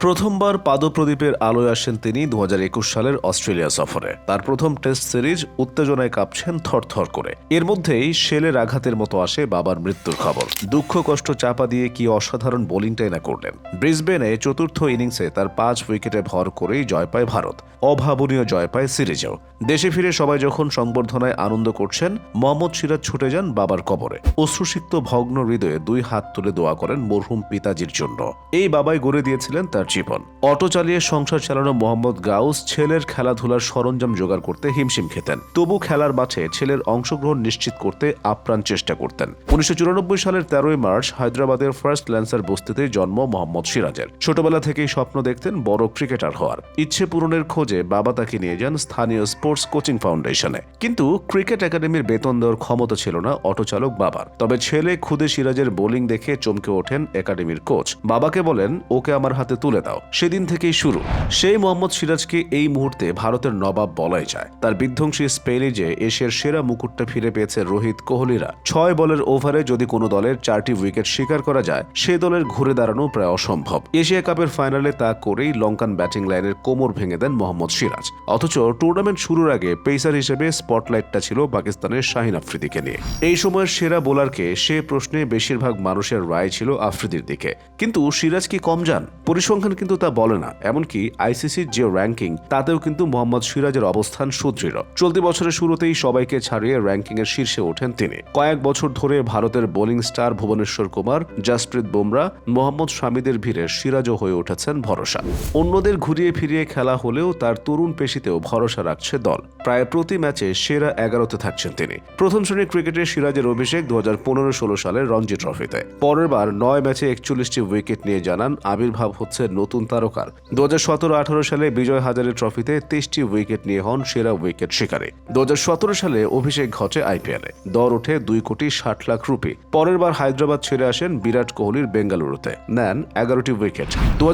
প্রথমবার পাদপ্রদীপের আলোয় আসেন তিনি দু হাজার একুশ সালের অস্ট্রেলিয়া সফরে। তার প্রথম টেস্ট সিরিজ উত্তেজনায় কাঁপছেন থরথর করে। এর মধ্যেই শেলের আঘাতের মতো আসে বাবার মৃত্যুর খবর। দুঃখ, কষ্ট, চাপা দিয়ে কি অসাধারণ বোলিংটাই না করলেন। ব্রিসবেনে চতুর্থ ইনিংসে তার পাঁচ উইকেটে ভর করেই জয় পায় ভারত। অভাবনীয় জয় পায় সিরিজেও। দেশে ফিরে সবাই যখন সংবর্ধনায় আনন্দ করছেন, মোহাম্মদ সিরাজ ছুটে যান বাবার কবরে। অশ্রুসিক্ত ভগ্ন হৃদয়ে দুই হাত তুলে দোয়া করেন মরহুম পিতাজির জন্য। এই বাবাই গড়ে দিয়েছিলেন তার জীবন। অটো চালিয়ে সংসার চালানো মোহাম্মদ গাউস ছেলের খেলাধুলার সরঞ্জাম জোগাড় করতে হিমশিম খেতেন। তবু খেলার মাঠে ছেলের অংশগ্রহণ নিশ্চিত করতে আপ্রাণ চেষ্টা করতেন। উনিশশো সালের তেরোই মার্চ হায়দ্রাবাদের ফার্স্ট ল্যান্সার বস্তিতে জন্ম মোহাম্মদ সিরাজের। ছোটবেলা থেকেই স্বপ্ন দেখতেন বড় ক্রিকেটার হওয়ার। ইচ্ছে পূরণের খোঁজে বাবা তাকে নিয়ে যান স্থানীয় স্পোর্টস কোচিং ফাউন্ডেশনে। কিন্তু ক্রিকেট একাডেমির বেতন দেওয়ার ক্ষমতা ছিল না অটো চালক বাবার। তবে ছেলে খুদে সিরাজের বোলিং দেখে চমকে ওঠেন একাডেমির কোচ। বাবাকে বলেন, ওকে আমার হাতে তুলে দাও। সেদিন থেকেই শুরু। সেই মোহাম্মদ সিরাজকে এই মুহূর্তে ভারতের নবাব বলাই যায়। তার বিধ্বংসী স্পেলিজে এশিয়ার সেরা মুকুটটা ফিরে পেয়েছে রোহিত কোহলিরা, ছয় বলের ওভারে যদি কোনো দলের চারটি উইকেট শিকার করা যায়, সে দলের ঘুরে দাঁড়ানো প্রায় অসম্ভব। এশিয়া কাপের ফাইনালে তা করেই লঙ্কান ব্যাটিং লাইনের কোমর ভেঙে দেন মোহাম্মদ সিরাজ। অথচ টুর্নামেন্ট শুরুর আগে পেসার হিসেবে স্পটলাইটটা ছিল পাকিস্তানের শাহিন আফ্রিদিকে নিয়ে। এই সময়ের সেরা বোলারকে সে প্রশ্নে বেশিরভাগ মানুষের রায় ছিল আফ্রিদির দিকে। কিন্তু সিরাজ কি কম যান পরিসংখ্যান কিন্তু তা বলে না, এমনকি আইসিসির যে র্যাঙ্কিং তাতেও কিন্তু মোহাম্মদ সিরাজের অবস্থান সুদৃঢ়। চলতি বছরের শুরুতেই সবাইকে ছাড়িয়ে র্যাঙ্কিং এর শীর্ষে ওঠেন তিনি। কয়েক বছর ধরে ভারতের বোলিং স্টার ভুবনেশ্বর কুমার, জাসপ্রীত বুমরা, মোহাম্মদ স্বামীদের ভিড়ে সিরাজও হয়ে উঠেছেন ভরসা। অন্যদের ঘুরিয়ে ফিরিয়ে খেলা হলেও তার তরুণ পেশিতেও ভরসা রাখছে দল। প্রায় প্রতি ম্যাচে সেরা এগারোতে থাকছেন তিনি। প্রথম শ্রেণির ক্রিকেটে সিরাজের অভিষেক দু হাজার পনেরো ষোলো সালের রঞ্জি ট্রফিতে। পরের বার নয় ম্যাচে একচল্লিশটি উইকেট নিয়ে জানান আবির্ভাব হচ্ছে নতুন তারকার। দু হাজার সতেরো আঠারো সালে বিজয় হাজারে ট্রফিতে তেইশটি উইকেট নিয়ে হন সেরা উইকেট শিকারী। দু হাজার সালে অভিষেক ঘটে আইপিএলে দর ওঠে দুই কোটি ষাট লাখ রুপি। পরের বার হায়দ্রাবাদ ছেড়ে আসেন বিরাট কোহলির বেঙ্গালুরুতে। নেন এগারোটি উইকেট। দু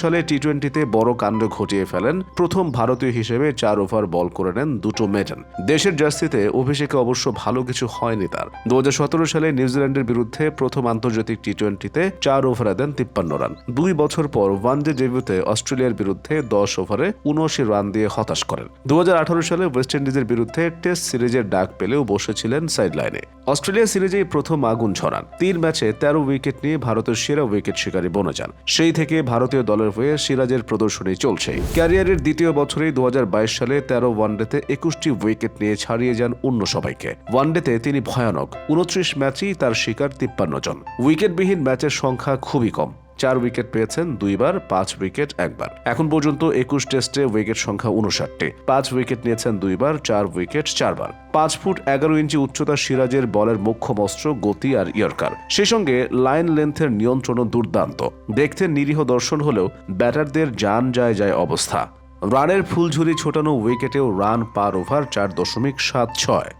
সালে টি টোয়েন্টিতে বড় কাণ্ড ঘটিয়ে ফেলেন। প্রথম ভারতীয় হিসেবে চার ওভার বল করে নেন দুটো মেডেন। দেশের জার্সিতে অভিষেকে অবশ্য ভালো কিছু হয়নি তার। দু হাজার সতেরো সালে নিউজিল্যান্ডের বিরুদ্ধে প্রথম আন্তর্জাতিক টি টোয়েন্টিতে চার ওভারে দেন তিপ্পান্ন রান। দুই বছর পর ওয়ানডে ডেবিউতে অস্ট্রেলিয়ার বিরুদ্ধে দশ ওভারে উনআশি রান দিয়ে হতাশ করেন। দু হাজার আঠারো সালে ওয়েস্ট ইন্ডিজের বিরুদ্ধে টেস্ট সিরিজের ডাক পেলেও বসেছিলেন সাইড লাইনে অস্ট্রেলিয়া সিরিজেই প্রথম আগুন ছড়ান। তিন ম্যাচে তেরো উইকেট নিয়ে ভারতের সেরা উইকেট শিকারী বনে যান। সেই থেকে ভারতীয় দলের হয়ে সিরাজের প্রদর্শনী চলছে ক্যারিয়ারের দ্বিতীয় বছরেই দু হাজার বাইশ সালে তেরো ওয়ানডেতে একুশটি উইকেট নিয়ে ছাড়িয়ে যান অন্য সবাইকে। ওয়ানডেতে তিনি ভয়ানক। উনত্রিশ ম্যাচেই তার শিকার তিপ্পান্ন জন। উইকেটবিহীন ম্যাচের সংখ্যা খুবই কম। চার উইকেট পেয়েছেন দুইবার, পাঁচ উইকেট একবার। এখন পর্যন্ত একুশ টেস্টে উইকেট সংখ্যা উনষাটটি পাঁচ উইকেট নিয়েছেন দুইবার, চার উইকেট চারবার। পাঁচ ফুট এগারো ইঞ্চি উচ্চতা সিরাজের বলের মুখ্য অস্ত্র গতি আর ইয়র্কার। সেই সঙ্গে লাইন লেন্থের নিয়ন্ত্রণও দুর্দান্ত। দেখতে নিরীহ দর্শন হলেও ব্যাটারদের যান যায় যায় অবস্থা। রানের ফুলঝুরি ছোটানো উইকেটেও রান পার ওভার চার দশমিক সাত ছয়।